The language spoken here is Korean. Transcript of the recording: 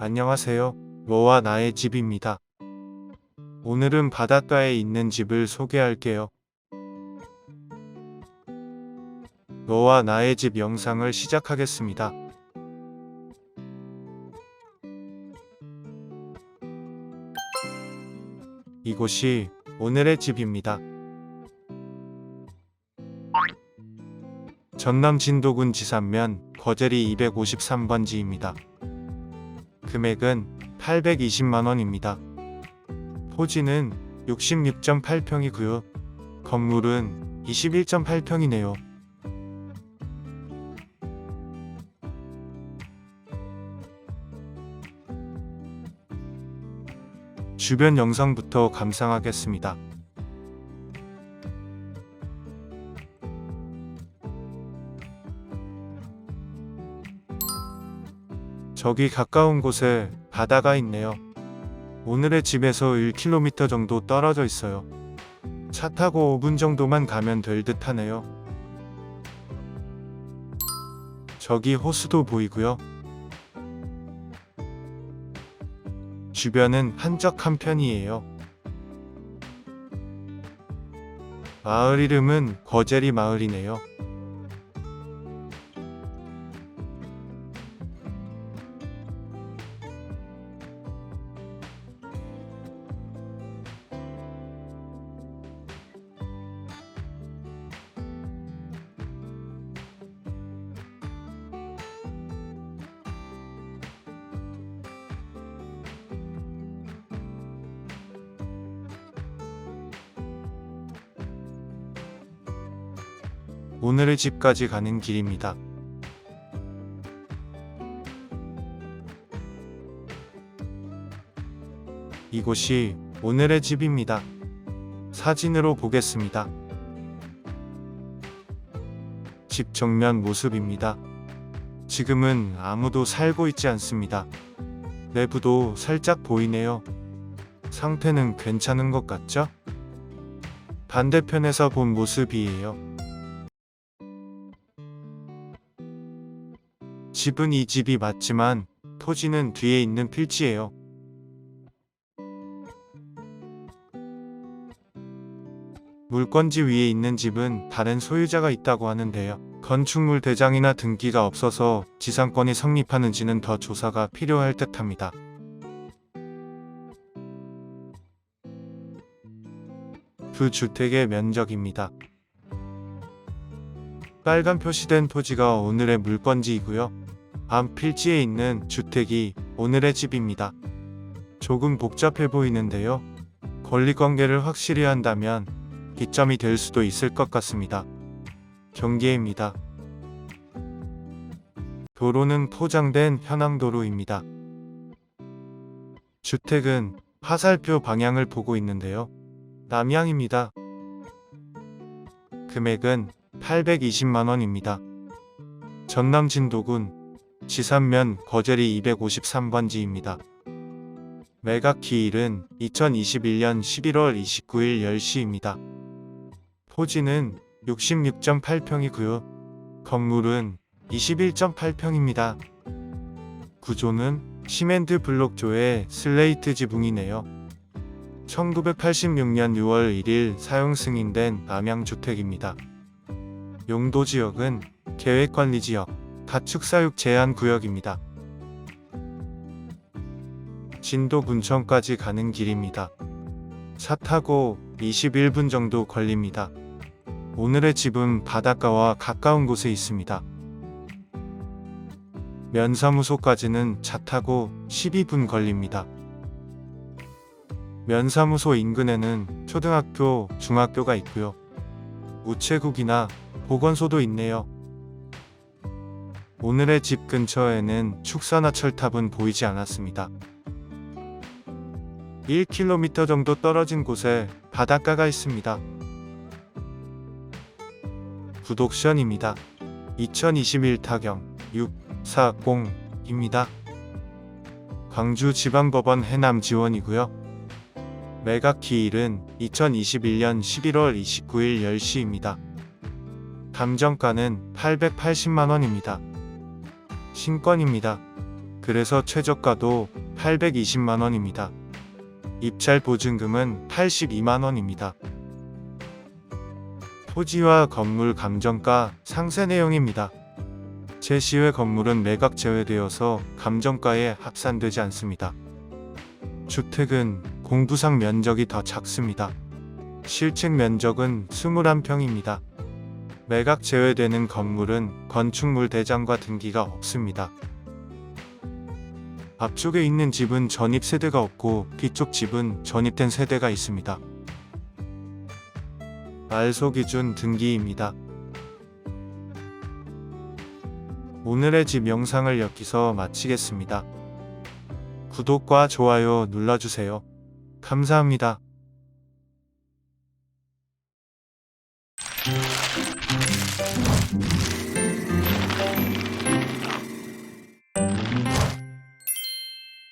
안녕하세요. 너와 나의 집입니다. 오늘은 바닷가에 있는 집을 소개할게요. 너와 나의 집 영상을 시작하겠습니다. 이곳이 오늘의 집입니다. 전남 진도군 지산면 거제리 253번지입니다. 금액은 820만원입니다. 토지는 66.8평이고요. 건물은 21.8평이네요. 주변 영상부터 감상하겠습니다. 저기 가까운 곳에 바다가 있네요. 오늘의 집에서 1km 정도 떨어져 있어요. 차 타고 5분 정도만 가면 될 듯 하네요. 저기 호수도 보이고요. 주변은 한적한 편이에요. 마을 이름은 거제리 마을이네요. 오늘의 집까지 가는 길입니다. 이곳이 오늘의 집입니다. 사진으로 보겠습니다. 집 정면 모습입니다. 지금은 아무도 살고 있지 않습니다. 내부도 살짝 보이네요. 상태는 괜찮은 것 같죠? 반대편에서 본 모습이에요. 집은 이 집이 맞지만 토지는 뒤에 있는 필지예요. 물건지 위에 있는 집은 다른 소유자가 있다고 하는데요. 건축물 대장이나 등기가 없어서 지상권이 성립하는지는 더 조사가 필요할 듯합니다. 두 주택의 면적입니다. 빨간 표시된 토지가 오늘의 물건지이고요. 앞 필지에 있는 주택이 오늘의 집입니다. 조금 복잡해 보이는데요. 권리관계를 확실히 한다면 기점이 될 수도 있을 것 같습니다. 경계입니다. 도로는 포장된 현황도로입니다. 주택은 화살표 방향을 보고 있는데요. 남향입니다. 금액은 820만원입니다. 전남 진도군 지산면 거제리 253번지입니다. 매각 기일은 2021년 11월 29일 10시입니다. 토지는 66.8평이고요. 건물은 21.8평입니다. 구조는 시멘트 블록조의 슬레이트 지붕이네요. 1986년 6월 1일 사용 승인된 남양주택입니다. 용도 지역은 계획관리 지역, 가축사육 제한 구역입니다. 진도 군청까지 가는 길입니다. 차 타고 21분 정도 걸립니다. 오늘의 집은 바닷가와 가까운 곳에 있습니다. 면사무소까지는 차 타고 12분 걸립니다. 면사무소 인근에는 초등학교, 중학교가 있고요. 우체국이나 보건소도 있네요. 오늘의 집 근처에는 축사나 철탑은 보이지 않았습니다. 1km 정도 떨어진 곳에 바닷가가 있습니다. 구독션입니다. 2021 타경 640입니다. 광주 지방법원 해남 지원이고요. 매각 기일은 2021년 11월 29일 10시입니다. 감정가는 880만원입니다. 신권입니다. 그래서 최저가도 820만원입니다. 입찰 보증금은 82만원입니다. 토지와 건물 감정가 상세 내용입니다. 제시외 건물은 매각 제외되어서 감정가에 합산되지 않습니다. 주택은 공부상 면적이 더 작습니다. 실측 면적은 21평입니다. 매각 제외되는 건물은 건축물 대장과 등기가 없습니다. 앞쪽에 있는 집은 전입 세대가 없고 뒤쪽 집은 전입된 세대가 있습니다. 말소 기준 등기입니다. 오늘의 집 영상을 여기서 마치겠습니다. 구독과 좋아요 눌러주세요. 감사합니다.